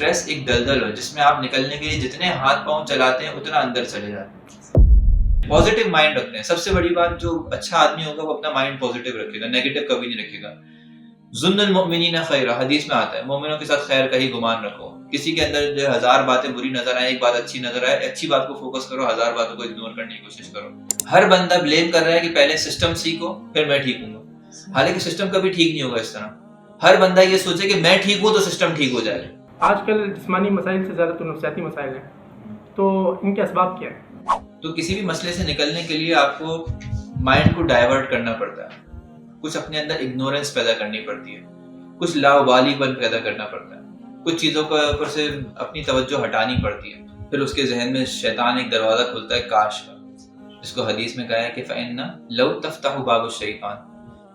Stress ایک دلدل ہو جس میں آپ نکلنے کے لیے جتنے ہاتھ پاؤں چلاتے ہیں اتنا اندر چلے جاتے ہیں پازیٹیو مائنڈ رکھتے ہیں سب سے بڑی بات جو اچھا آدمی ہوگا وہ اپنا مائنڈ پازیٹیو رکھے گا نیگیٹو کبھی نہیں رکھے گا ظن المؤمنین خیر حدیث میں آتا ہے مومنوں کے ساتھ خیر کا ہی گمان رکھو کسی کے اندر جو ہزار باتیں بری نظر آئے ایک بات اچھی نظر آئے اچھی بات کو فوکس کرو ہزار باتوں کو اگنور کرنے کی کوشش کرو ہر بندہ بلیم کر رہا ہے کہ پہلے سسٹم سیکھو پھر میں ٹھیک ہوں گا حالانکہ سسٹم کبھی ٹھیک نہیں ہوگا اس طرح ہر بندہ یہ سوچے کہ میں ٹھیک ہوں تو سسٹم ٹھیک ہو جائے آج کل جسمانی مسائل سے زیادہ تو نفسیاتی مسائل ہیں۔ تو ان کے اسباب کیا ہیں؟ تو کسی بھی مسئلے سے نکلنے کے لیے آپ کو مائنڈ کو ڈائیورٹ کرنا پڑتا ہے۔ کچھ اپنے اندر اگنورینس پیدا کرنی پڑتی ہے۔ کچھ لاوالی پن پیدا کرنا پڑتا ہے۔ کچھ چیزوں کے اوپر سے اپنی توجہ ہٹانی پڑتی ہے۔ پھر اس کے ذہن میں شیطان ایک دروازہ کھلتا ہے کاش کا۔ جس کو حدیث میں کہا ہے کہ فعنا لو تفتح باب الشیطان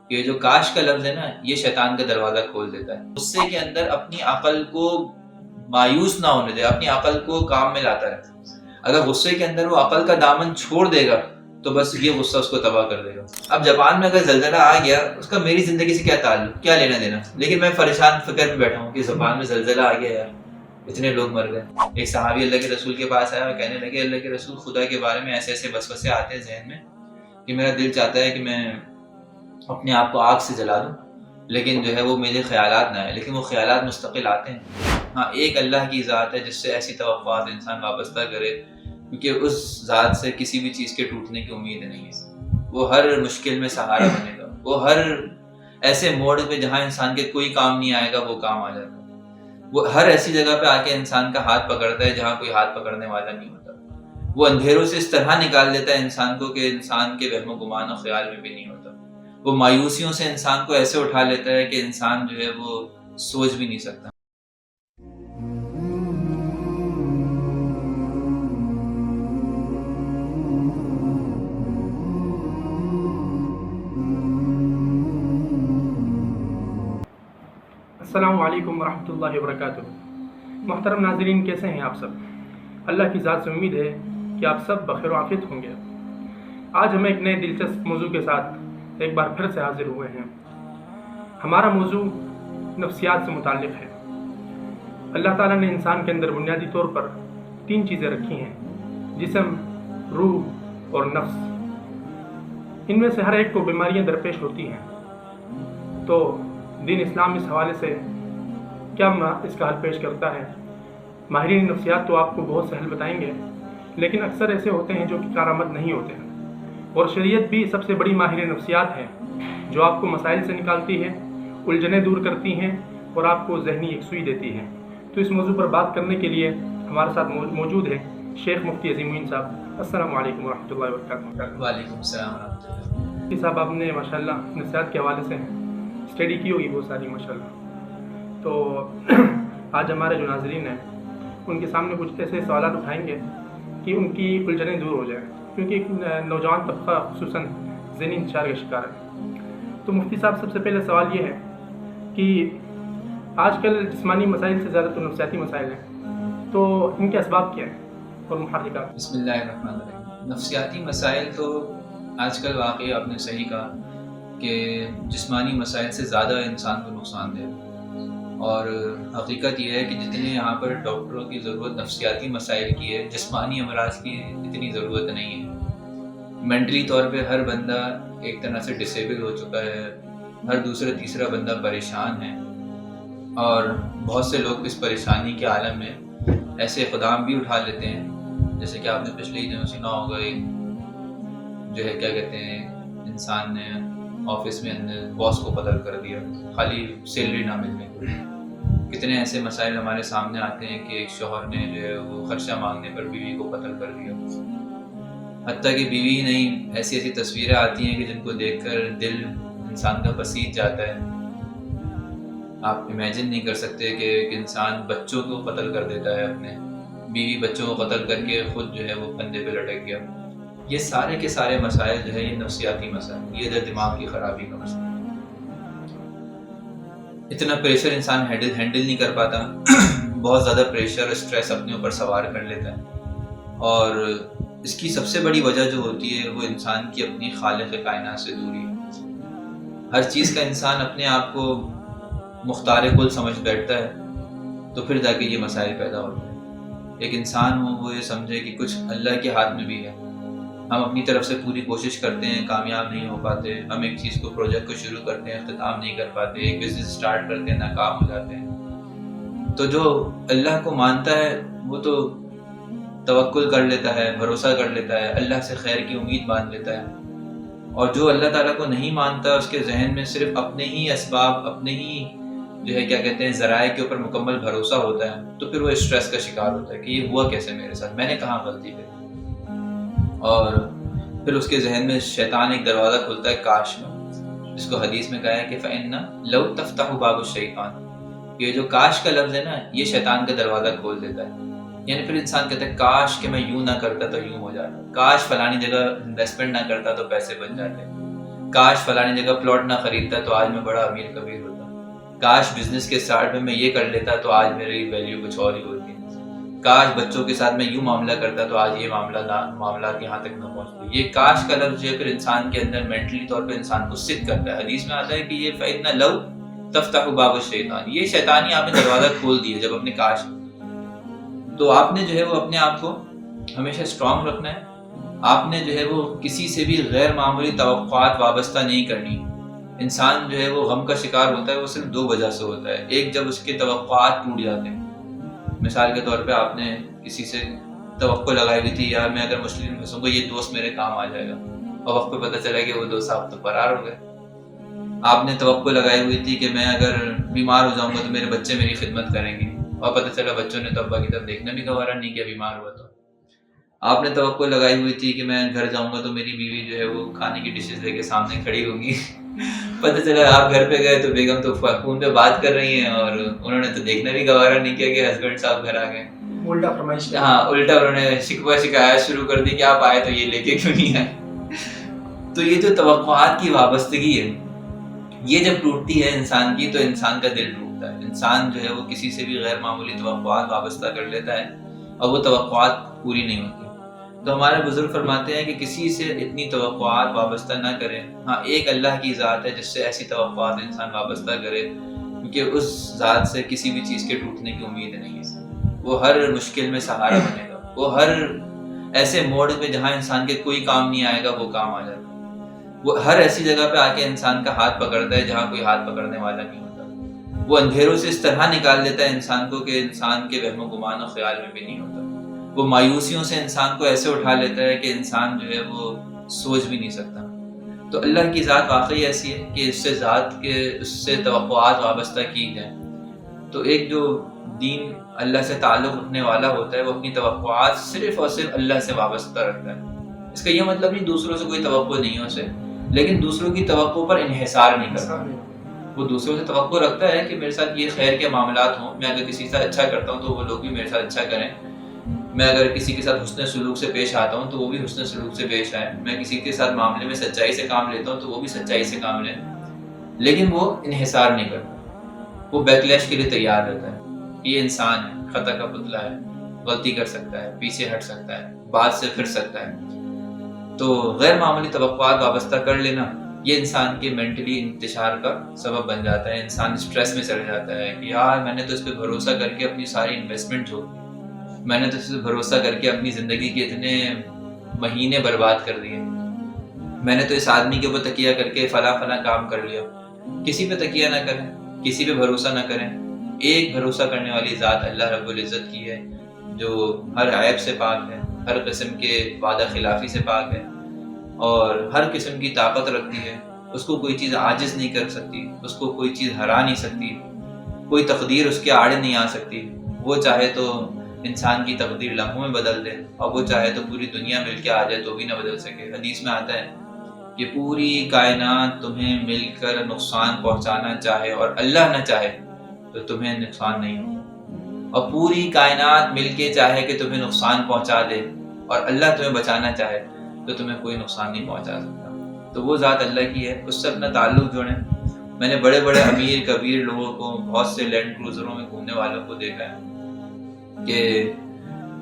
یہ جو کاش کا لفظ ہے نا، یہ شیطان کا دروازہ کھول دیتا ہے۔ غصے کے اندر اپنی عقل کو مایوس نہ ہونے دے، اپنی عقل کو کام میں لاتا ہے۔ اگر غصے کے اندر وہ عقل کا دامن چھوڑ دے گا، تو بس یہ غصہ اس کو تباہ کر دے گا۔ اب جاپان میں اگر زلزلہ آ گیا، اس کا میری زندگی سے کیا تعلق؟ کیا لینا دینا؟ لیکن میں پریشان فکر میں بیٹھا ہوں کہ زبان میں زلزلہ آ گیا یار، اتنے لوگ مر گئے۔ ایک صحابی اللہ کے رسول کے پاس آیا اور کہنے لگے، اللہ کے رسول خدا کے بارے میں ایسے ایسے وسوسے آتے ہیں ذہن میں کہ میرا دل چاہتا ہے کہ میں اپنے آپ کو آگ سے جلا دوں۔ لیکن جو ہے وہ میرے خیالات نہ آئے لیکن وہ خیالات مستقل آتے ہیں۔ ہاں ایک اللہ کی ذات ہے جس سے ایسی توقعات انسان وابستہ کرے، کیونکہ اس ذات سے کسی بھی چیز کے ٹوٹنے کی امید نہیں ہے۔ وہ ہر مشکل میں سہارا بنے گا۔ وہ ہر ایسے موڑ پہ جہاں انسان کے کوئی کام نہیں آئے گا، وہ کام آ جاتا ہے وہ ہر ایسی جگہ پہ آ کے انسان کا ہاتھ پکڑتا ہے جہاں کوئی ہاتھ پکڑنے والا نہیں ہوتا۔ وہ اندھیروں سے اس طرح نکال دیتا ہے انسان کو کہ انسان کے وہم و گمان و خیال میں بھی نہیں ہوتا۔ وہ مایوسیوں سے انسان کو ایسے اٹھا لیتا ہے کہ انسان جو ہے وہ سوچ بھی نہیں سکتا۔ السلام علیکم ورحمۃ اللہ وبرکاتہ۔ محترم ناظرین، کیسے ہیں آپ سب؟ اللہ کی ذات سے امید ہے کہ آپ سب بخیر و عافیت ہوں گے۔ آج ہم ایک نئے دلچسپ موضوع کے ساتھ ایک بار پھر سے حاضر ہوئے ہیں۔ ہمارا موضوع نفسیات سے متعلق ہے۔ اللہ تعالیٰ نے انسان کے اندر بنیادی طور پر تین چیزیں رکھی ہیں، جسم، روح اور نفس۔ ان میں سے ہر ایک کو بیماریاں درپیش ہوتی ہیں۔ تو دین اسلام اس حوالے سے کیا اس کا حل پیش کرتا ہے؟ ماہرین نفسیات تو آپ کو بہت سہل بتائیں گے، لیکن اکثر ایسے ہوتے ہیں جو کہ کارآمد نہیں ہوتے۔ ہیں اور شریعت بھی سب سے بڑی ماہر نفسیات ہے جو آپ کو مسائل سے نکالتی ہے الجھنیں دور کرتی ہیں اور آپ کو ذہنی یکسوئی دیتی ہے تو اس موضوع پر بات کرنے کے لیے ہمارے ساتھ موجود ہے شیخ مفتی عظیم الدین صاحب۔ السلام علیکم ورحمۃ اللہ وبرکاتہ۔ وعلیکم السلام ورحمۃ اللہ جی صاحب آپ نے ماشاء اللہ نفسیات کے حوالے سے اسٹڈی کی ہوگی بہت ساری ماشاء اللہ تو آج ہمارے جو ناظرین ہیں ان کے سامنے کچھ ایسے سوالات اٹھائیں گے کہ ان کی الجھنیں دور ہو جائیں، کیونکہ نوجوان طبقہ خصوصاً ذہنی انتشار کا شکار ہے۔ تو مفتی صاحب، سب سے پہلے سوال یہ ہے کہ آج کل جسمانی مسائل سے زیادہ تو نفسیاتی مسائل ہیں، تو ان کے اسباب کیا ہیں اور محرکات؟ بسم اللہ الرحمن الرحیم۔ نفسیاتی مسائل تو آج کل واقعی آپ نے صحیح کہا کہ جسمانی مسائل سے زیادہ انسان کو نقصان دے اور حقیقت یہ ہے کہ جتنے یہاں پر ڈاکٹروں کی ضرورت، نفسیاتی مسائل کی ہے، جسمانی امراض کی اتنی ضرورت نہیں ہے۔ مینٹلی طور پہ ہر بندہ ایک طرح سے ڈسیبل ہو چکا ہے، ہر دوسرا، تیسرا بندہ پریشان ہے۔ اور بہت سے لوگ اس پریشانی کے عالم میں ایسے اقدام بھی اٹھا لیتے ہیں، جیسے کہ آپ نے پچھلے ہی دنوں سنا ہوگا جو ہے کیا کہتے ہیں، انسان نے آفس میں باس کو قتل کر دیا، خالی سیلری نہ ملنے کو۔ کتنے ایسے مسائل ہمارے سامنے آتے ہیں کہ ایک شوہر نے جو ہے وہ خرچہ مانگنے پر بیوی کو قتل کر دیا۔ حتیٰ کہ بیوی نہیں، ایسی ایسی تصویریں آتی ہیں کہ جن کو دیکھ کر دل انسان کا پسیج جاتا ہے۔ آپ امیجن نہیں کر سکتے کہ ایک انسان بچوں کو قتل کر دیتا ہے اپنے۔ بیوی بچوں کو قتل کر کے خود جو ہے وہ کندھے پہ لٹک گیا۔ یہ سارے کے سارے مسائل جو ہے یہ نفسیاتی مسائل یہ ادھر دماغ کی خرابی کا مسئلہ اتنا پریشر انسان ہینڈل ہینڈل نہیں کر پاتا، بہت زیادہ پریشر اسٹریس اپنے اوپر سوار کر لیتا ہے۔ اور اس کی سب سے بڑی وجہ جو ہوتی ہے، وہ انسان کی اپنی خالق کائنات سے دوری ہے۔ ہر چیز کا انسان اپنے آپ کو مختار کل سمجھ بیٹھتا ہے، تو پھر جا کے یہ مسائل پیدا ہوتے ہیں۔ ایک انسان ہو، وہ یہ سمجھے کہ کچھ اللہ کے ہاتھ میں بھی ہے۔ ہم اپنی طرف سے پوری کوشش کرتے ہیں، کامیاب نہیں ہو پاتے، ہم ایک چیز کو پروجیکٹ کو شروع کرتے ہیں، اختتام نہیں کر پاتے، ایک بزنس اسٹارٹ کرتے ہیں، ناکام ہو جاتے ہیں۔ تو جو اللہ کو مانتا ہے، وہ تو توکل کر لیتا ہے، بھروسہ کر لیتا ہے، اللہ سے خیر کی امید باندھ لیتا ہے۔ اور جو اللہ تعالیٰ کو نہیں مانتا، اس کے ذہن میں صرف اپنے ہی اسباب، اپنے ہی جو ہے، کیا کہتے ہیں، ذرائع کے اوپر مکمل بھروسہ ہوتا ہے، تو پھر وہ اسٹریس کا شکار ہوتا ہے کہ یہ ہوا کیسے میرے ساتھ؟ میں نے کہاں غلطی کری؟ اور پھر اس کے ذہن میں شیطان ایک دروازہ کھلتا ہے کاش کا جس کو حدیث میں کہا ہے کہ فعنا لو تفتح باب الشیطان یہ جو کاش کا لفظ ہے نا، یہ شیطان کا دروازہ کھول دیتا ہے۔ یعنی پھر انسان کہتا ہے، کاش کہ میں یوں نہ کرتا تو یوں ہو جاتا۔ کاش فلانی جگہ انویسٹمنٹ نہ کرتا تو پیسے بن جاتے۔ کاش فلانی جگہ پلاٹ نہ خریدتا تو آج میں بڑا امیر کبیر ہوتا۔ کاش بزنس کے اسٹارٹ میں میں یہ کر لیتا تو آج میری ویلیو کچھ اور ہی ہوتی۔ کاش بچوں کے ساتھ میں یوں معاملہ کرتا تو آج یہ معاملہ نہ معاملات یہاں تک نہ پہنچتے یہ کاش کا لفظ جو ہے پھر انسان کے اندر مینٹلی طور پہ انسان کو سدھ کرتا ہے۔ حدیث میں آتا ہے کہ یہ فعد نہ لو تفتح باب الشیطان یہ شیطانی آپ نے دروازہ کھول دیا جب اپنے کاش تو آپ نے جو ہے وہ اپنے آپ کو ہمیشہ اسٹرانگ رکھنا ہے۔ آپ نے جو ہے وہ کسی سے بھی غیر معمولی توقعات وابستہ نہیں کرنی۔ انسان جو ہے وہ غم کا شکار ہوتا ہے، وہ صرف دو وجہ سے ہوتا ہے۔ ایک جب اس کے توقعات ٹوٹ جاتے ہیں۔ مثال کے طور پہ آپ نے کسی سے توقع لگائی ہوئی تھی، یار میں اگر مسلم پھنسوں گا یہ دوست میرے کام آ جائے گا۔ اور وقت پہ پتہ چلا کہ وہ دوست آپ تو فرار ہو گئے۔ آپ نے توقع لگائی ہوئی تھی کہ میں اگر بیمار ہو جاؤں گا تو میرے بچے میری خدمت کریں گے۔ اور پتہ چلا بچوں نے تو ابا کی طرف دیکھنا بھی گوارا، نہیں کیا بیمار ہوا تو۔ آپ نے توقع لگائی ہوئی تھی کہ میں گھر جاؤں گا تو میری بیوی جو ہے وہ کھانے کی ڈشز لے کے سامنے کھڑی ہوگی۔ پتہ چلا آپ گھر پہ گئے تو بیگم تو فون پہ بات کر رہی ہیں اور انہوں نے تو دیکھنا بھی گوارا نہیں کیا کہ ہسبینڈ صاحب گھر آ گئے الٹا فرمائش ہاں الٹا انہوں نے شکوہ شکایت شروع کر دی کہ آپ آئے تو یہ لے کے کیوں نہیں آئے تو یہ جو توقعات کی وابستگی ہے یہ جب ٹوٹتی ہے انسان کی تو انسان کا دل ٹوٹتا ہے انسان جو ہے وہ کسی سے بھی غیر معمولی توقعات وابستہ کر لیتا ہے اور وہ توقعات پوری نہیں ہوتی تو ہمارے بزرگ فرماتے ہیں کہ کسی سے اتنی توقعات وابستہ نہ کریں۔ ہاں ایک اللہ کی ذات ہے جس سے ایسی توقعات انسان وابستہ کرے، کیونکہ اس ذات سے کسی بھی چیز کے ٹوٹنے کی امید نہیں ہے۔ وہ ہر مشکل میں سہارا بنے گا۔ وہ ہر ایسے موڑ پہ جہاں انسان کے کوئی کام نہیں آئے گا، وہ کام آ جاتا وہ ہر ایسی جگہ پہ آ کے انسان کا ہاتھ پکڑتا ہے جہاں کوئی ہاتھ پکڑنے والا نہیں ہوتا۔ وہ اندھیروں سے اس طرح نکال دیتا ہے انسان کو کہ انسان کے وہم و گمان و خیال میں بھی نہیں ہوتا۔ وہ مایوسیوں سے انسان کو ایسے اٹھا لیتا ہے کہ انسان جو ہے وہ سوچ بھی نہیں سکتا۔ تو اللہ کی ذات واقعی ایسی ہے کہ اس سے ذات کے اس سے توقعات وابستہ کی جائیں۔ تو ایک جو دین اللہ سے تعلق رکھنے والا ہوتا ہے وہ اپنی توقعات صرف اور صرف اللہ سے وابستہ رکھتا ہے۔ اس کا یہ مطلب نہیں دوسروں سے کوئی توقع نہیں ہو اسے لیکن دوسروں کی توقع پر انحصار نہیں کرتا۔ وہ دوسروں سے توقع رکھتا ہے کہ میرے ساتھ یہ خیر کے معاملات ہوں میں اگر کسی سے اچھا کرتا ہوں تو وہ لوگ بھی میرے ساتھ اچھا کریں۔ میں اگر کسی کے ساتھ حسن سلوک سے پیش آتا ہوں تو وہ بھی حسن سلوک سے پیش آئے۔ میں کسی کے ساتھ معاملے میں سچائی سے کام لیتا ہوں تو وہ بھی سچائی سے کام لیں لیکن وہ انحصار نہیں کرتا۔ وہ بیکلیش کے لیے تیار رہتا ہے۔ یہ انسان ہے، خطا کا پتلا ہے، غلطی کر سکتا ہے، پیچھے ہٹ سکتا ہے بات سے پھر سکتا ہے۔ تو غیر معمولی توقعات وابستہ کر لینا یہ انسان کے مینٹلی انتشار کا سبب بن جاتا ہے۔ انسان اسٹریس میں چل جاتا ہے کہ یار میں نے تو اس پہ بھروسہ کر کے اپنی ساری انویسٹمنٹ جو میں نے تو اس بھروسہ کر کے اپنی زندگی کے اتنے مہینے برباد کر دیے۔ میں نے تو اس آدمی کے اوپر تکیہ کر کے فلاں فلاں کام کر لیا۔ کسی پہ تکیہ نہ کریں، کسی پہ بھروسہ نہ کریں۔ ایک بھروسہ کرنے والی ذات اللہ رب العزت کی ہے، جو ہر عیب سے پاک ہے، ہر قسم کے وعدہ خلافی سے پاک ہے اور ہر قسم کی طاقت رکھتی ہے۔ اس کو کوئی چیز عاجز نہیں کر سکتی، اس کو کوئی چیز ہرا نہیں سکتی۔ کوئی تقدیر اس کے آڑے نہیں آ سکتی۔ وہ چاہے تو انسان کی تقدیر لمحوں میں بدل دے اور وہ چاہے تو پوری دنیا مل کے آ جائے تو بھی نہ بدل سکے۔ حدیث میں آتا ہے کہ پوری کائنات تمہیں مل کر نقصان پہنچانا چاہے اور اللہ نہ چاہے تو تمہیں نقصان نہیں ہوگا۔ اور پوری کائنات مل کے چاہے کہ تمہیں نقصان پہنچا دے اور اللہ تمہیں بچانا چاہے تو تمہیں کوئی نقصان نہیں پہنچا سکتا۔ تو وہ ذات اللہ کی ہے، اس سے اپنا تعلق جوڑیں۔ میں نے بڑے بڑے امیر کبیر لوگوں کو، بہت سے لینڈ کروزروں میں گھومنے والوں کو دیکھا ہے۔ کہ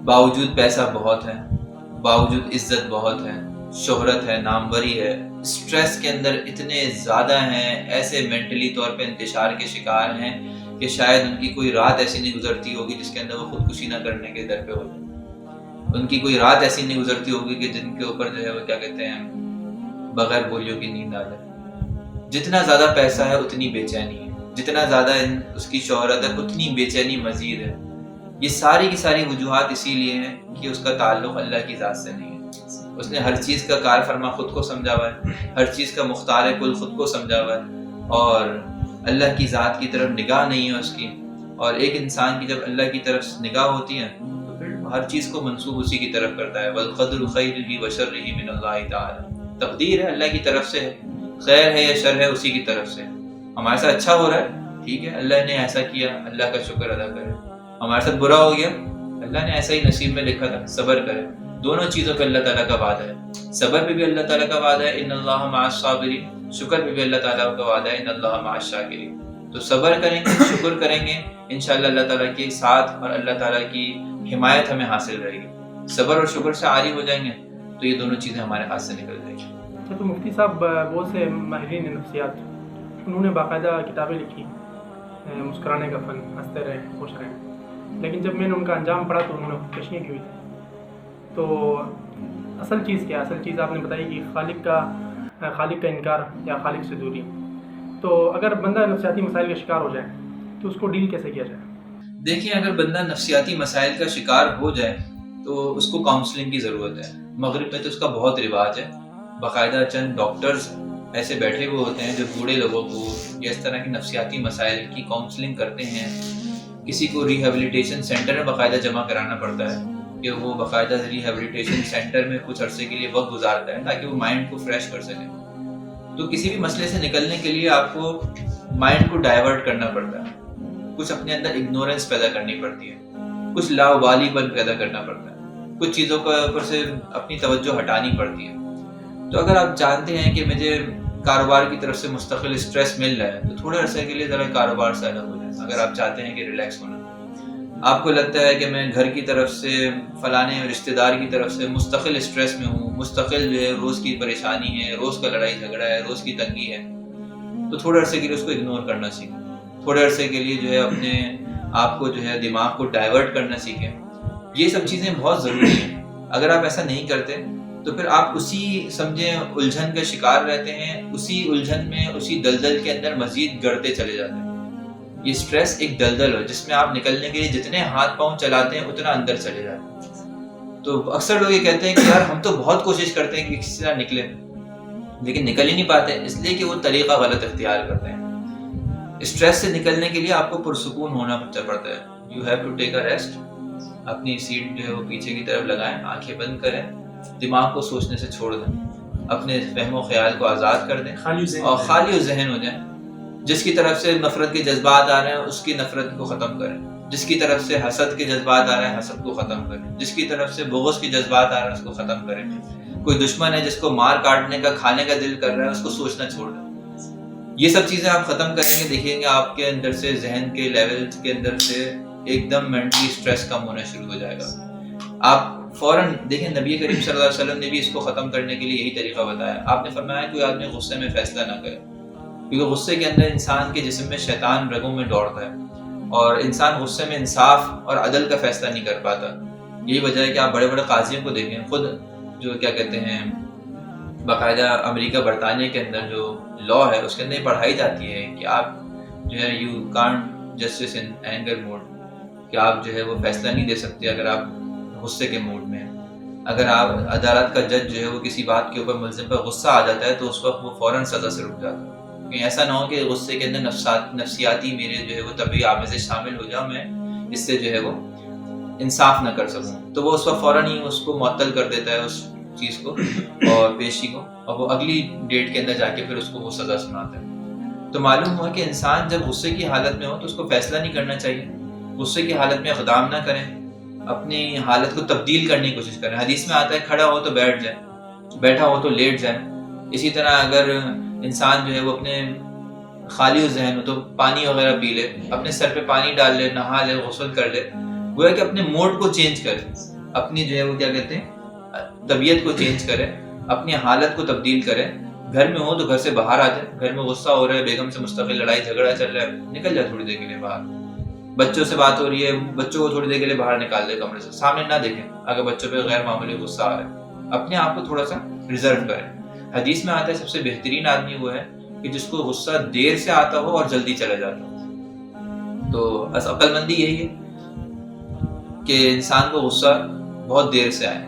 باوجود پیسہ بہت ہے، باوجود عزت بہت ہے، شہرت ہے، ناموری ہے اسٹریس کے اندر اتنے زیادہ ہیں، ایسے مینٹلی طور پہ انتشار کے شکار ہیں کہ شاید ان کی کوئی رات ایسی نہیں گزرتی ہوگی جس کے اندر وہ خودکشی نہ کرنے کے در پہ ہو جائے۔ ان کی کوئی رات ایسی نہیں گزرتی ہوگی کہ جن کے اوپر جو ہے وہ کیا کہتے ہیں، بغیر بولیوں کی نیند آ جائے۔ جتنا زیادہ پیسہ ہے، اتنی بے چینی ہے۔ جتنا زیادہ اس کی شہرت ہے، اتنی بے چینی مزید ہے۔ یہ ساری کی ساری وجوہات اسی لیے ہیں کہ اس کا تعلق اللہ کی ذات سے نہیں ہے۔ اس نے ہر چیز کا کار فرما خود کو سمجھا ہوا ہے، ہر چیز کا مختار کل خود کو سمجھا ہوا ہے۔ اور اللہ کی ذات کی طرف نگاہ نہیں ہے اس کی۔ اور ایک انسان کی جب اللہ کی طرف نگاہ ہوتی ہے تو پھر ہر چیز کو منسوب اسی کی طرف کرتا ہے۔ والقدر خیر ہی وشر رہی من اللہ تعالی تقدیر ہے اللہ کی طرف سے ہے خیر ہے یا شر ہے اسی کی طرف سے۔ ہمارے ساتھ اچھا ہو رہا ہے، ٹھیک ہے، اللہ نے ایسا کیا، اللہ کا شکر ادا کرے ہمارے ساتھ برا ہو گیا۔ اللہ نے ایسا ہی نصیب میں لکھا تھا، صبر کرے۔ دونوں چیزوں پہ اللہ تعالیٰ کا وعدہ ہے۔ صبر پہ بھی اللہ تعالیٰ کا وعدہ ہے، ان اللہ مع الصابرین شکر پہ بھی اللہ تعالیٰ کا وعدہ ہے، ان اللہ مع الشاکرین تو صبر کریں گے، شکر کریں گے، انشاءاللہ اللہ تعالیٰ کے ساتھ اور اللہ تعالیٰ کی حمایت ہمیں حاصل رہے گی۔ صبر اور شکر سے عاری ہو جائیں گے، تو یہ دونوں چیزیں ہمارے ہاتھ سے نکل جائیں گی۔ اچھا تو مفتی صاحب، بہت سے ماہرین نفسیات، انہوں نے باقاعدہ کتابیں لکھی۔ مسکرانے کا فن، ہنستے رہے، خوش رہیں لیکن جب میں نے ان کا انجام پڑھا تو انہوں نے خودکشیاں کی ہوئی تھی تو اصل چیز کیا؟ اصل چیز آپ نے بتائی کہ خالق کا خالق کا انکار یا خالق سے دوری۔ تو اگر بندہ نفسیاتی مسائل کا شکار ہو جائے، تو اس کو ڈیل کیسے کیا جائے؟ دیکھیں، اگر بندہ نفسیاتی مسائل کا شکار ہو جائے، تو اس کو کاؤنسلنگ کی ضرورت ہے۔ مغرب میں تو اس کا بہت رواج ہے۔ باقاعدہ چند ڈاکٹرز ایسے بیٹھے ہوئے ہوتے ہیں جو بوڑھے لوگوں کو یا اس طرح کی نفسیاتی مسائل کی کاؤنسلنگ کرتے ہیں۔ کسی کو ریہیبلیٹیشن سینٹر میں باقاعدہ جمع کرانا پڑتا ہے کہ وہ باقاعدہ ریہیبلیٹیشن سینٹر میں کچھ عرصے کے لیے وقت گزارتا ہے تاکہ وہ مائنڈ کو فریش کر سکے۔ تو کسی بھی مسئلے سے نکلنے کے لیے آپ کو مائنڈ کو ڈائیورٹ کرنا پڑتا ہے۔ کچھ اپنے اندر اگنورینس پیدا کرنی پڑتی ہے۔ کچھ لاوالی پن پیدا کرنا پڑتا ہے۔ کچھ چیزوں کے اوپر سے اپنی توجہ ہٹانی پڑتی ہے۔ تو اگر آپ جانتے ہیں کہ مجھے کاروبار کی طرف سے مستقل اسٹریس مل رہا ہے، تو تھوڑے عرصے کے لیے ذرا کاروبار سے الگ ہو جائیں اگر آپ چاہتے ہیں کہ ریلیکس ہونا۔ آپ کو لگتا ہے کہ میں گھر کی طرف سے، فلانے رشتہ دار کی طرف سے مستقل اسٹریس میں ہوں، مستقل جو ہے روز کی پریشانی ہے، روز کا لڑائی جھگڑا ہے، روز کی تنگی ہے، تو تھوڑے عرصے کے لیے اس کو اگنور کرنا سیکھیں۔ تھوڑے عرصے کے لیے جو ہے اپنے آپ کو جو ہے دماغ کو ڈائیورٹ کرنا سیکھیں۔ یہ سب چیزیں بہت ضروری ہیں۔ اگر آپ ایسا نہیں کرتے تو پھر آپ اسی سمجھیں الجھن کا شکار رہتے ہیں، اسی الجھن میں، اسی دلدل کے اندر مزید گڑتے چلے جاتے ہیں۔ یہ اسٹریس ایک دلدل ہو جس میں آپ نکلنے کے لیے جتنے ہاتھ پاؤں چلاتے ہیں، اتنا اندر چلے جاتے ہیں۔ تو اکثر لوگ یہ کہتے ہیں کہ یار، ہم تو بہت کوشش کرتے ہیں کہ کسی طرح نکلے۔ لیکن نکل ہی نہیں پاتے، اس لیے کہ وہ طریقہ غلط اختیار کرتے ہیں۔ اسٹریس سے نکلنے کے لیے آپ کو پرسکون ہونا پڑتا ہے۔ You have to take a rest اپنی سیٹ جو ہے، وہ پیچھے کی طرف لگائیں، آنکھیں بند کریں۔ دماغ کو سوچنے سے چھوڑ دیں اپنے فہم و خیال کو آزاد کر دیں اور خالی و ذہن ہو جائیں۔ جس کی طرف سے نفرت کے جذبات آ رہے ہیں اس کی نفرت کو ختم کریں۔ جس کی طرف سے حسد کے جذبات آ رہے ہیں حسد کو ختم کریں۔ جس کی طرف سے بغض کے جذبات آ رہے ہیں اس کو ختم کریں۔ کوئی دشمن ہے جس کو مار کاٹنے کا کھانے کا دل کر رہا ہے اس کو سوچنا چھوڑ دیں۔ یہ سب چیزیں آپ ختم کریں گے دیکھیں گے آپ کے اندر سے ذہن کے لیول کے اندر سے ایک دم مینٹلی اسٹریس کم ہونا شروع ہو جائے گا۔ آپ فوراً دیکھیں نبی کریم صلی اللہ علیہ وسلم نے بھی اس کو ختم کرنے کے لیے یہی طریقہ بتایا۔ آپ نے فرمایا کوئی آدمی غصے میں فیصلہ نہ کرے، کیونکہ غصے کے اندر انسان کے جسم میں شیطان رگوں میں دوڑتا ہے اور انسان غصے میں انصاف اور عدل کا فیصلہ نہیں کر پاتا۔ یہی وجہ ہے کہ آپ بڑے بڑے قاضیوں کو دیکھیں، خود جو کیا کہتے ہیں، باقاعدہ امریکہ برطانیہ کے اندر جو لا ہے، اس کے اندر یہ پڑھائی جاتی ہے کہ آپ جو ہے you can't justice in anger mode کہ آپ جو ہے وہ فیصلہ نہیں دے سکتے اگر آپ غصے کے موڈ میں اگر آپ عدالت کا جج جو ہے وہ کسی بات کے اوپر ملزم پر غصہ آ جاتا ہے تو اس وقت وہ فوراً سزا سے رک جاتا ہے۔ کہیں ایسا نہ ہو کہ غصے کے اندر نفسات نفسیاتی میرے جو ہے وہ طبی آمزیں شامل ہو جاؤں، میں اس سے جو ہے وہ انصاف نہ کر سکوں۔ تو وہ اس وقت فوراً ہی اس کو معطل کر دیتا ہے اس چیز کو اور پیشی کو اور وہ اگلی ڈیٹ کے اندر جا کے پھر اس کو وہ سزا سناتا ہے۔ تو معلوم ہوا کہ انسان جب غصے کی حالت میں ہو تو اس کو فیصلہ نہیں کرنا چاہیے۔ غصے کی حالت میں اقدام نہ کریں۔ اپنی حالت کو تبدیل کرنے کی کوشش کریں۔ حدیث میں آتا ہے، کھڑا ہو تو بیٹھ جائے، بیٹھا ہو تو لیٹ جائے۔ اسی طرح اگر انسان جو ہے وہ اپنے خالی و ذہن ہو تو پانی وغیرہ پی لے، اپنے سر پہ پانی ڈال لے، نہا لے، غسل کر لے وہ ہے کہ اپنے موڈ کو چینج کرے۔ اپنی جو ہے وہ کیا کہتے ہیں، طبیعت کو چینج کرے، اپنی حالت کو تبدیل کرے۔ گھر میں ہو تو گھر سے باہر آ جائے، گھر میں غصہ ہو رہا ہے، بیگم سے مستقل لڑائی جھگڑا چل رہا ہے، نکل جائے تھوڑی دیر کے لیے باہر۔ بچوں سے بات ہو رہی ہے بچوں کو تھوڑی دیر کے لیے باہر نکال دے کمرے سے۔ سامنے نہ دیکھیں۔ اگر بچوں پہ غیر معمولی غصہ آ رہا ہے اپنے آپ کو تھوڑا سا ریزرو کریں۔ حدیث میں آتا ہے سب سے بہترین آدمی وہ ہے کہ جس کو غصہ دیر سے آتا ہو اور جلدی چلا جاتا ہو۔ تو عقل مندی یہی ہے کہ انسان کو غصہ بہت دیر سے آئے۔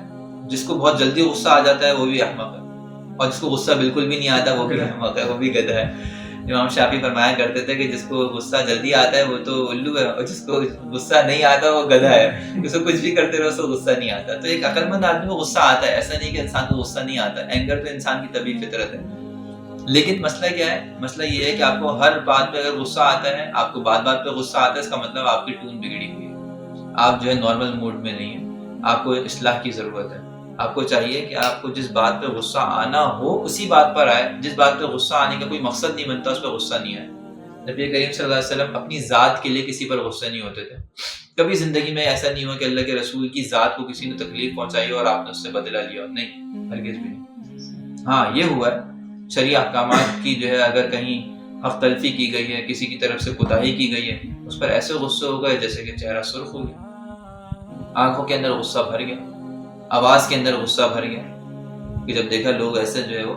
جس کو بہت جلدی غصہ آ جاتا ہے وہ بھی احمق ہے۔ اور جس کو غصہ بالکل بھی نہیں آتا وہ بھی احمق ہے وہ بھی گدھا ہے۔ امام شافی فرمایا کرتے تھے کہ جس کو غصہ جلدی آتا ہے وہ تو الو ہے اور جس کو غصہ نہیں آتا وہ گدھا ہے۔ اس کو کچھ بھی کرتے رہو اس کو غصہ نہیں آتا۔ تو ایک عقل مند آدمی کو غصہ آتا ہے۔ ایسا نہیں کہ انسان کو غصہ نہیں آتا۔ اینگر تو انسان کی طبی فطرت ہے۔ لیکن مسئلہ کیا ہے؟ مسئلہ یہ ہے کہ آپ کو ہر بات پہ اگر غصہ آتا ہے، آپ کو بات بات پہ غصہ آتا ہے، اس کا مطلب آپ کی ٹون بگڑی ہوئی ہے۔ آپ جو ہے نارمل موڈ میں نہیں ہیں۔ آپ کو اصلاح کی ضرورت ہے۔ آپ کو چاہیے کہ آپ کو جس بات پہ غصہ آنا ہو، اسی بات پر آئے۔ جس بات پہ غصہ آنے کا کوئی مقصد نہیں بنتا، اس پہ غصہ نہیں آئے۔ نبی کریم صلی اللہ علیہ وسلم اپنی ذات کے لیے کسی پر غصہ نہیں ہوتے تھے۔ کبھی زندگی میں ایسا نہیں ہوا کہ اللہ کے رسول کی ذات کو کسی نے تکلیف پہنچائی اور آپ نے اس سے بدلا لیا۔ نہیں، ہرگز بھی نہیں۔ ہاں یہ ہوا ہے۔ شریع احکامات کی جو ہے، اگر کہیں حق تلفی کی گئی ہے، کسی کی طرف سے کوتاہی کی گئی ہے، اس پر ایسے غصے ہو گئے جیسے کہ چہرہ سرخ ہو گیا۔ آنکھوں کے اندر غصہ بھر گیا۔ آواز کے اندر غصہ بھر گیا کہ جب دیکھا لوگ ایسے جو ہے وہ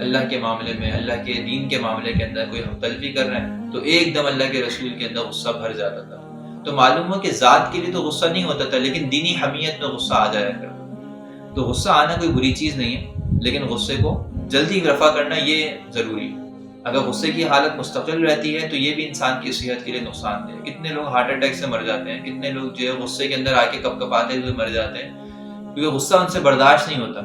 اللہ کے معاملے میں، اللہ کے دین کے معاملے کے اندر کوئی حق تلفی کر رہے ہیں، تو ایک دم اللہ کے رسول کے اندر غصہ بھر جاتا تھا۔ تو معلوم ہو کہ ذات کے لیے تو غصہ نہیں ہوتا تھا، لیکن دینی حمیت میں غصہ آ جایا کرتا تو غصہ آنا کوئی بری چیز نہیں ہے، لیکن غصے کو جلدی رفع کرنا یہ ضروری ہے۔ اگر غصے کی حالت مستقل رہتی ہے تو یہ بھی انسان کی صحت کے لیے نقصان دہ ہے۔ کتنے لوگ ہارٹ اٹیک سے مر جاتے ہیں، کتنے لوگ جو ہے غصے کے اندر آ کے کپ کپاتے ہوئے مر جاتے ہیں۔ کیونکہ غصہ ان سے برداشت نہیں ہوتا۔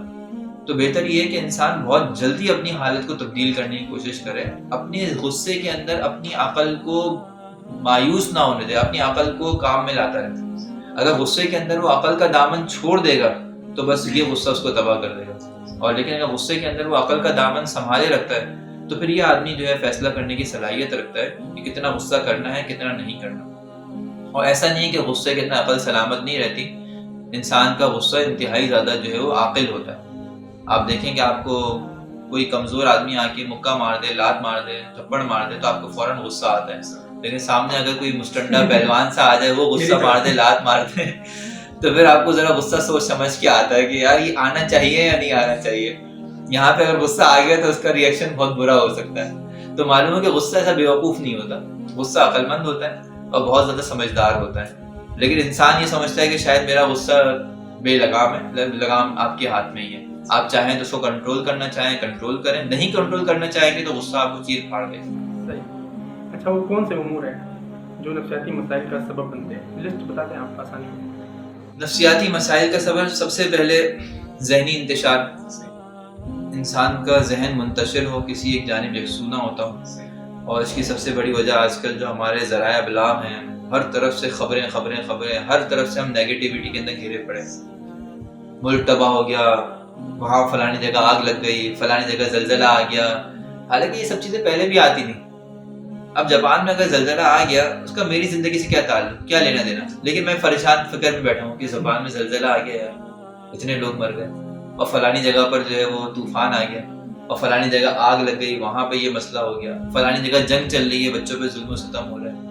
تو بہتر یہ ہے کہ انسان بہت جلدی اپنی حالت کو تبدیل کرنے کی کوشش کرے، اپنے غصے کے اندر اپنی عقل کو مایوس نہ ہونے دے، اپنی عقل کو کام میں لاتا رہے۔ اگر غصے کے اندر وہ عقل کا دامن چھوڑ دے گا، تو بس یہ غصہ اس کو تباہ کر دے گا۔ اور لیکن اگر غصے کے اندر وہ عقل کا دامن سنبھالے رکھتا ہے، تو پھر یہ آدمی جو ہے فیصلہ کرنے کی صلاحیت رکھتا ہے کہ کتنا غصہ کرنا ہے، کتنا نہیں کرنا۔ اور ایسا نہیں ہے کہ غصے کے اندر عقل سلامت نہیں رہتی۔ انسان کا غصہ انتہائی زیادہ جو ہے وہ عاقل ہوتا ہے۔ آپ دیکھیں کہ آپ کو کوئی کمزور آدمی آ کے مکہ مار دے لات مار دے تھپڑ مار دے تو آپ کو فوراً غصہ آتا ہے۔ لیکن سامنے اگر کوئی مسٹنڈا پہلوان سا آ جائے وہ غصہ مار دے لات مار دے تو پھر آپ کو ذرا غصہ سوچ سمجھ کے آتا ہے کہ یار یہ آنا چاہیے یا نہیں آنا چاہیے۔ یہاں پہ اگر غصہ آ گیا تو اس کا ریئیکشن بہت برا ہو سکتا ہے۔ تو معلوم ہے کہ غصہ ایسا بیوقوف نہیں ہوتا۔ غصہ عقل مند ہوتا ہے اور بہت زیادہ سمجھدار ہوتا ہے۔ لیکن انسان یہ سمجھتا ہے کہ شاید میرا غصہ بے لگام ہے لگام آپ کے ہاتھ میں ہی ہے۔ آپ چاہیں تو اس کو کنٹرول کرنا چاہیں کنٹرول کریں۔ نہیں کنٹرول کرنا چاہیں گے تو غصہ آپ کو چیر پھاڑ دے۔ صحیح۔ اچھا وہ کون سے امور ہیں جو نفسیاتی مسائل کا سبب بنتے ہیں؟ لسٹ بتاتے ہیں آپ آسانی میں نفسیاتی مسائل کا سبب سب سے پہلے ذہنی انتشار۔ انسان کا ذہن منتشر ہو کسی ایک جانب یکسونا ہوتا ہو۔ اور اس کی سب سے بڑی وجہ آج کل جو ہمارے ذرائع ابلاغ ہیں، ہر طرف سے خبریں خبریں خبریں، ہر طرف سے ہم نیگیٹیوٹی کے اندر گھیرے پڑے ملک تباہ ہو گیا، وہاں فلانی جگہ آگ لگ گئی، فلانی جگہ زلزلہ آ گیا۔ حالانکہ یہ سب چیزیں پہلے بھی آتی نہیں اب جاپان میں اگر زلزلہ آ گیا، اس کا میری زندگی سے کیا تعلق؟ کیا لینا دینا؟ لیکن میں پریشان فکر میں بیٹھا ہوں کہ زبان میں زلزلہ آ گیا اتنے لوگ مر گئے۔ اور فلانی جگہ پر جو ہے وہ طوفان آ گیا۔ اور فلانی جگہ آگ لگ گئی، وہاں پہ یہ مسئلہ ہو گیا۔ فلانی جگہ جنگ چل رہی ہے، بچوں پہ ظلم و ستم ہو رہا ہے۔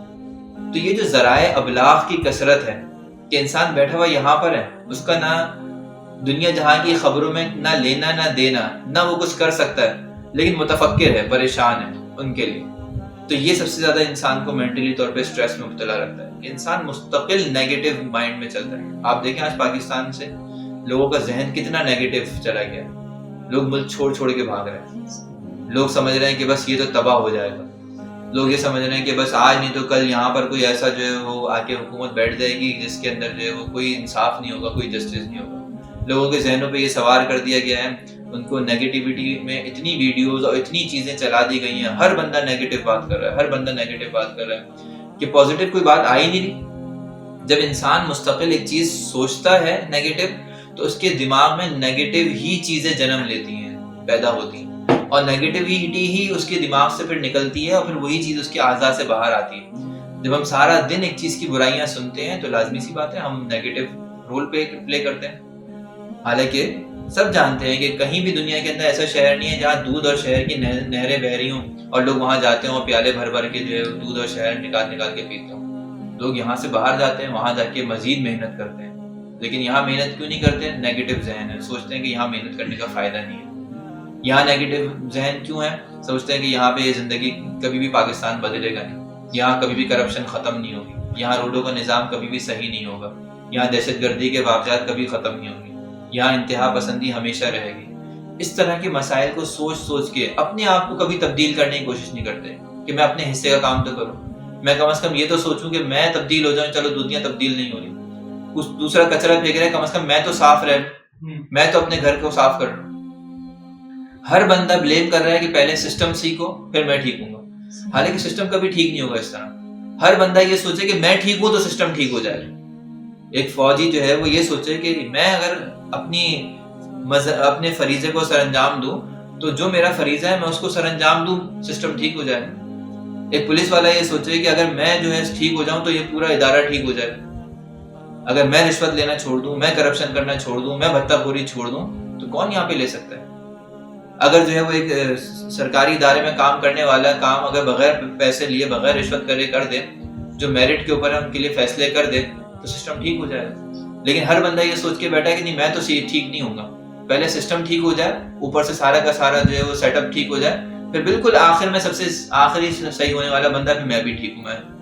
تو یہ جو ذرائع ابلاغ کی کثرت ہے کہ انسان بیٹھا ہوا یہاں پر ہے، اس کا نہ دنیا جہاں کی خبروں میں نہ لینا، نہ دینا، نہ وہ کچھ کر سکتا ہے، لیکن متفکر ہے، پریشان ہے ان کے لیے۔ تو یہ سب سے زیادہ انسان کو مینٹلی طور پہ اسٹریس میں مبتلا رکھتا ہے۔ انسان مستقل نیگیٹو مائنڈ میں چلتا ہے۔ آپ دیکھیں آج پاکستان سے، لوگوں کا ذہن کتنا نیگیٹو چلا گیا۔ لوگ ملک چھوڑ چھوڑ کے بھاگ رہے ہیں۔ لوگ سمجھ رہے ہیں کہ بس یہ تو تباہ ہو جائے گا۔ لوگ یہ سمجھ رہے ہیں کہ بس آج نہیں تو کل یہاں پر کوئی ایسا جو ہے وہ آ کے حکومت بیٹھ جائے گی جس کے اندر جو ہے وہ کوئی انصاف نہیں ہوگا، کوئی جسٹس نہیں ہوگا۔ لوگوں کے ذہنوں پہ یہ سوار کر دیا گیا ہے۔ ان کو نیگیٹیوٹی میں اتنی ویڈیوز اور اتنی چیزیں چلا دی گئی ہیں۔ ہر بندہ نیگیٹو بات کر رہا ہے، ہر بندہ نیگیٹو بات کر رہا ہے۔ کہ پازیٹیو کوئی بات آئی نہیں۔ رہی جب انسان مستقل ایک چیز سوچتا ہے نیگیٹو تو اس کے دماغ میں نیگیٹو ہی چیزیں جنم لیتی ہیں، پیدا ہوتی ہیں۔ اور نیگیٹیوٹی ہی اس کے دماغ سے پھر نکلتی ہے اور پھر وہی چیز اس کے اعضاء سے باہر آتی ہے۔ جب ہم سارا دن ایک چیز کی برائیاں سنتے ہیں تو لازمی سی بات ہے، ہم نیگیٹو رول پلے کرتے ہیں۔ حالانکہ سب جانتے ہیں کہ کہیں بھی دنیا کے اندر ایسا شہر نہیں ہے جہاں دودھ اور شہر کی نہریں بہ رہی ہوں اور لوگ وہاں جاتے ہوں اور پیالے بھر بھر کے جو ہے دودھ اور شہر نکال نکال کے پیتے ہوں۔ لوگ یہاں سے باہر جاتے ہیں، وہاں جا کے مزید محنت کرتے ہیں۔ لیکن یہاں محنت کیوں نہیں کرتے؟ نیگیٹو ذہن ہے۔ سوچتے ہیں کہ یہاں محنت کرنے کا فائدہ نہیں ہے۔ یہاں نیگیٹو ذہن کیوں ہے؟ سوچتے ہیں کہ یہاں پہ یہ زندگی کبھی بھی پاکستان بدلے گا نہیں۔ یہاں کبھی بھی کرپشن ختم نہیں ہوگی۔ یہاں روڈوں کا نظام کبھی بھی صحیح نہیں ہوگا۔ یہاں دہشت گردی کے واقعات کبھی ختم نہیں ہوں گے۔ یہاں انتہا پسندی ہمیشہ رہے گی۔ اس طرح کے مسائل کو سوچ سوچ کے اپنے آپ کو کبھی تبدیل کرنے کی کوشش نہیں کرتے کہ میں اپنے حصے کا کام تو کروں۔ میں کم از کم یہ تو سوچوں کہ میں تبدیل ہو جاؤں، چلو دنیا تبدیل نہیں ہو رہی۔ کچھ دوسرا کچرا پھینک رہا ہے کم از کم میں تو صاف رہ میں تو اپنے گھر کو صاف کر لوں ہر بندہ بلیم کر رہا ہے کہ پہلے سسٹم سیکھو پھر میں ٹھیک ہوں گا۔ حالانکہ سسٹم کبھی ٹھیک نہیں ہوگا اس طرح۔ ہر بندہ یہ سوچے کہ میں ٹھیک ہوں تو سسٹم ٹھیک ہو جائے۔ ایک فوجی جو ہے وہ یہ سوچے کہ میں اگر اپنی مز... اپنے فریضے کو سر انجام دوں تو جو میرا فریضہ ہے میں اس کو سر انجام دوں سسٹم ٹھیک ہو جائے۔ ایک پولیس والا یہ سوچے کہ اگر میں جو ہے ٹھیک ہو جاؤں تو یہ پورا ادارہ ٹھیک ہو جائے۔ اگر میں رشوت لینا چھوڑ دوں، میں کرپشن کرنا چھوڑ دوں، میں بھتہ پوری چھوڑ دوں، تو کون یہاں پہ لے سکتا ہے؟ اگر جو ہے وہ ایک سرکاری ادارے میں کام کرنے والا، کام اگر بغیر پیسے لیے، بغیر رشوت کرے کر دے، جو میرٹ کے اوپر ہے، ان کے لیے فیصلے کر دے، تو سسٹم ٹھیک ہو جائے۔ گا لیکن ہر بندہ یہ سوچ کے بیٹھا ہے کہ نہیں، میں تو ٹھیک نہیں ہوں گا۔ پہلے سسٹم ٹھیک ہو جائے، اوپر سے سارا کا سارا جو ہے وہ سیٹ اپ ٹھیک ہو جائے۔ پھر بالکل آخر میں سب سے آخری صحیح ہونے والا بندہ بھی میں بھی ٹھیک ہوں، میں۔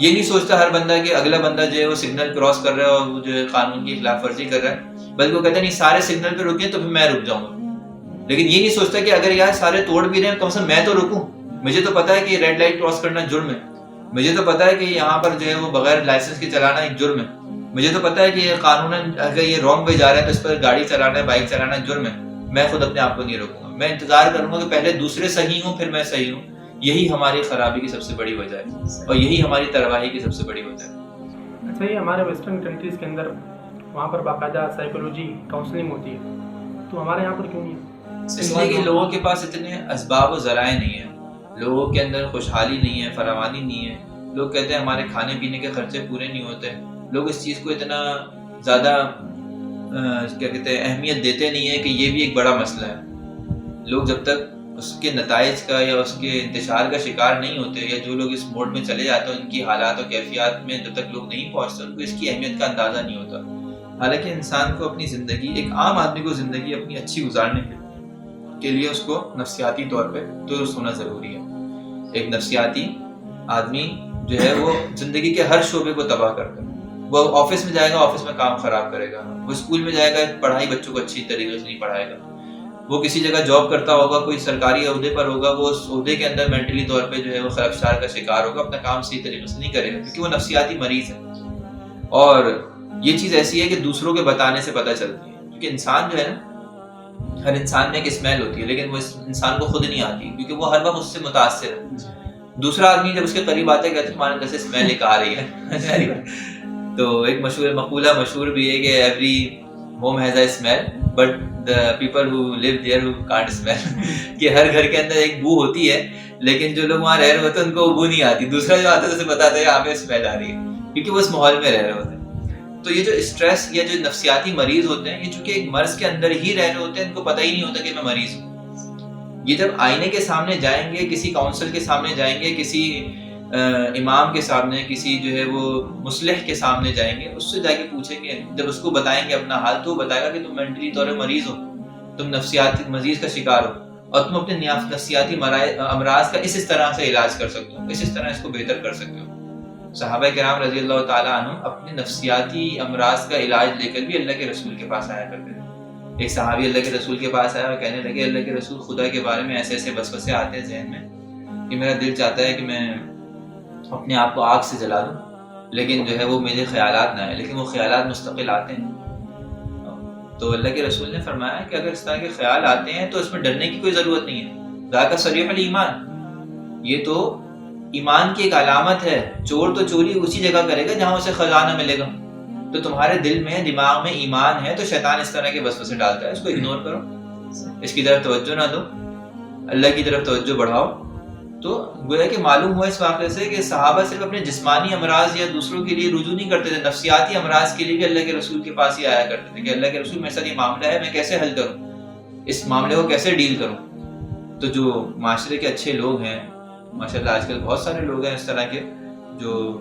یہ نہیں سوچتا ہر بندہ کہ اگلا بندہ جو ہے وہ سگنل کراس کر رہا ہے اور وہ جو ہے قانون کی خلاف ورزی کر رہا ہے۔ بلکہ وہ کہتا ہے نہیں، سارے سگنل پہ رکیں تو پھر میں رک جاؤں۔ گا لیکن یہ نہیں سوچتا کہ اگر یار سارے توڑ بھی رہے ہیں کم سے کم میں تو رکوں۔ مجھے تو پتا ہے کہ ریڈ لائٹ کراس کرنا جرم ہے۔ مجھے تو پتا ہے کہ یہاں پر جو ہے وہ بغیر لائسنس کے چلانا ایک جرم ہے۔ مجھے تو پتا ہے کہ یہ قانون اگر یہ رانگ پہ جا رہا ہے تو اس پر گاڑی چلانا ہے بائک چلانا جرم ہے۔ میں خود اپنے آپ کو نہیں روکوں گا۔ میں انتظار کروں گا کہ پہلے دوسرے صحیح ہوں، پھر میں صحیح ہوں۔ یہی ہماری خرابی کی سب سے بڑی وجہ ہے اور یہی ہماری ترواہی کی سب سے بڑی وجہ ہے۔ اچھا یہ ہمارے ویسٹرن کنٹریز کے اندر وہاں پر باقاعدہ سائیکولوجی کاؤنسلنگ ہوتی ہے۔ تو ہمارے یہاں پر کیوں نہیں ہے؟ اس لیے کہ لوگوں کے پاس اتنے اسباب و ذرائع نہیں ہیں۔ لوگوں کے اندر خوشحالی نہیں ہے فراوانی نہیں ہے۔ لوگ کہتے ہیں ہمارے کھانے پینے کے خرچے پورے نہیں ہوتے۔ لوگ اس چیز کو اتنا زیادہ کیا کہتے ہیں اہمیت دیتے نہیں ہیں کہ یہ بھی ایک بڑا مسئلہ ہے۔ لوگ جب تک اس کے نتائج کا یا اس کے انتشار کا شکار نہیں ہوتے یا جو لوگ اس موڈ میں چلے جاتے ہیں، ان کی حالات و کیفیات میں جب تک لوگ نہیں پہنچتے، ان کو اس کی اہمیت کا اندازہ نہیں ہوتا۔ حالانکہ انسان کو اپنی زندگی، ایک عام آدمی کو زندگی اپنی اچھی گزارنے کے کے لیے اس کو نفسیاتی طور پہ درست ہونا ضروری ہے۔ ایک نفسیاتی آدمی جو ہے، وہ زندگی کے ہر شعبے کو تباہ کرتا ہے۔ وہ آفس میں جائے گا، آفس میں کام خراب کرے گا۔ وہ اسکول میں جائے گا، پڑھائی بچوں کو اچھی طریقے سے نہیں پڑھائے گا۔ وہ کسی جگہ جاب کرتا ہوگا کوئی سرکاری عہدے پر ہوگا وہ اس عہدے کے اندر مینٹلی طور پہ جو ہے وہ خرابشار کا شکار ہوگا اپنا کام صحیح طریقے سے نہیں کرے گا کیونکہ وہ نفسیاتی مریض ہے۔ اور یہ چیز ایسی ہے کہ دوسروں کے بتانے سے پتہ چلتی ہے۔ کیونکہ انسان جو ہے نا ہر انسان میں ایک اسمیل ہوتی ہے لیکن وہ اس انسان کو خود نہیں آتی کیونکہ وہ ہر وقت اس سے متاثر ہے۔ دوسرا آدمی جب اس کے قریب آتا ہے کہتے ہیں تمہارے اندر سے اسمیل ایک آ رہی ہے۔ تو ایک مشہور مقولہ مشہور بھی ہے کہ every home has a smile but the people who live there who can't smile کہ ہر گھر کے اندر ایک بو ہوتی ہے لیکن جو لوگ وہاں رہ رہے ہوتے ہیں ان کو وہ بو نہیں آتی دوسرا جو آتا ہے اسے بتاتا ہے یہاں پہ اسمیل آ رہی ہے کیونکہ وہ اس ماحول میں رہ رہے ہوتے ہیں تو یہ جو اسٹریس یا جو نفسیاتی مریض ہوتے ہیں یہ چونکہ ایک مرض کے اندر ہی رہ رہے ہوتے ہیں ان کو پتہ ہی نہیں ہوتا کہ میں مریض ہوں یہ جب آئینے کے سامنے جائیں گے کسی کاؤنسل کے سامنے جائیں گے کسی امام کے سامنے کسی جو ہے وہ مسلح کے سامنے جائیں گے، اس سے جا کے پوچھیں گے، جب اس کو بتائیں گے اپنا حال، تو وہ بتائے گا کہ تم مینٹلی طور پر مریض ہو، تم نفسیاتی مریض کا شکار ہو، اور تم اپنے نفسیاتی امراض کا اس اس طرح سے علاج کر سکتے ہو، اس اس طرح اس کو بہتر کر سکتے ہو۔ صحابہ کرام رضی اللہ تعالیٰ عنہ اپنے نفسیاتی امراض کا علاج لے کر بھی اللہ کے رسول کے پاس آیا کرتے تھے۔ ایک صحابی اللہ کے رسول کے پاس آیا اور کہنے لگے، اللہ کے رسول خدا کے بارے میں ایسے ایسے بس بسے آتے ہیں ذہن میں کہ میرا دل چاہتا ہے کہ میں اپنے آپ کو آگ سے جلا دوں۔ لیکن جو ہے وہ میرے خیالات نہ آئے لیکن وہ خیالات مستقل آتے ہیں۔ تو اللہ کے رسول نے فرمایا کہ اگر اس طرح کے خیال آتے ہیں تو اس میں ڈرنے کی کوئی ضرورت نہیں ہے۔ ذاکر سریح ایمان۔ یہ تو ایمان کی ایک علامت ہے۔ چور تو چوری اسی جگہ کرے گا جہاں اسے خزانہ ملے گا۔ تو تمہارے دل میں دماغ میں ایمان ہے تو شیطان اس طرح کے وسوسے ڈالتا ہے اس کو اگنور کرو۔ اس کی طرف توجہ نہ دو۔ اللہ کی طرف توجہ بڑھاؤ۔ تو گویا کہ معلوم ہوا اس واقعے سے کہ صحابہ صرف اپنے جسمانی امراض یا دوسروں کے لیے رجوع نہیں کرتے تھے، نفسیاتی امراض کے لیے بھی اللہ کے رسول کے پاس ہی آیا کرتے تھے کہ اللہ کے رسول میرے ساتھ یہ معاملہ ہے، میں کیسے حل کروں؟ اس معاملے کو کیسے ڈیل کروں؟ تو جو معاشرے کے اچھے لوگ ہیں ماشاء اللہ آج کل بہت سارے لوگ ہیں اس طرح کے جو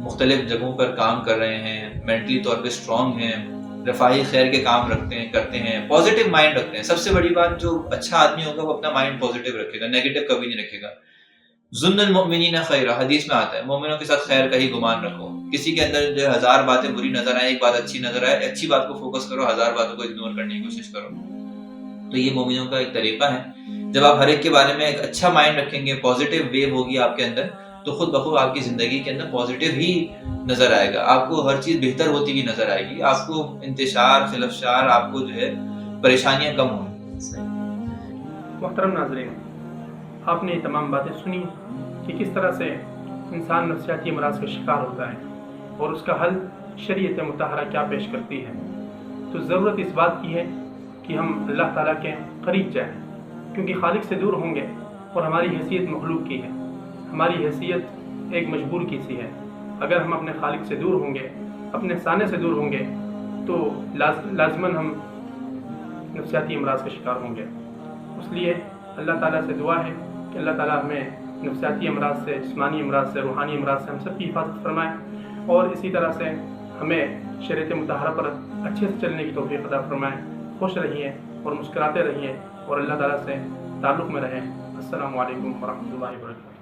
مختلف جگہوں پر کام کر رہے ہیں مینٹلی طور پہ اسٹرانگ ہیں۔ رفاہی خیر کے کام رکھتے ہیں، کرتے ہیں پازیٹیو مائنڈ رکھتے ہیں۔ سب سے بڑی بات جو اچھا آدمی ہوگا، وہ اپنا مائنڈ پازیٹیو رکھے گا نیگیٹو کبھی نہیں رکھے گا۔ ظن المؤمنین خیر، حدیث میں آتا ہے مومنوں کے ساتھ خیر کا ہی گمان رکھو۔ کسی کے اندر جو ہزار باتیں بری نظر آئیں، ایک بات اچھی نظر آئے، اچھی بات کو فوکس کرو، ہزار باتوں کو اگنور کرنے کی کوشش کرو۔ تو یہ مومنوں کا ایک طریقہ ہے۔ جب آپ ہر ایک کے بارے میں ایک اچھا مائنڈ رکھیں گے پازیٹیو ویو ہوگی آپ کے اندر تو خود بخود آپ کی زندگی کے اندر پازیٹیو ہی نظر آئے گا۔ آپ کو ہر چیز بہتر ہوتی ہوئی نظر آئے گی۔ آپ کو انتشار خلفشار آپ کو جو ہے پریشانیاں کم ہوں۔ محترم ناظرین، آپ نے یہ تمام باتیں سنی کہ کس طرح سے انسان نفسیاتی امراض کا شکار ہوتا ہے اور اس کا حل شریعت متحرہ کیا پیش کرتی ہے۔ تو ضرورت اس بات کی ہے کہ ہم اللہ تعالیٰ کے قریب جائیں، کیونکہ خالق سے دور ہوں گے اور ہماری حیثیت مخلوق کی ہے۔ ہماری حیثیت ایک مجبور کی سی ہے۔ اگر ہم اپنے خالق سے دور ہوں گے، اپنے سانے سے دور ہوں گے، تو لاز، لازماً ہم نفسیاتی امراض کا شکار ہوں گے۔ اس لیے اللہ تعالیٰ سے دعا ہے کہ اللہ تعالیٰ ہمیں نفسیاتی امراض سے، جسمانی امراض سے، روحانی امراض سے ہم سب کی حفاظت فرمائے اور اسی طرح سے ہمیں شریعت متحرہ پر اچھے سے چلنے کی توفیق عطا فرمائے۔ خوش رہیے اور مسکراتے رہیے اور اللہ تعالیٰ سے تعلق میں رہیں۔ السلام علیکم ورحمۃ اللہ وبرکاتہ۔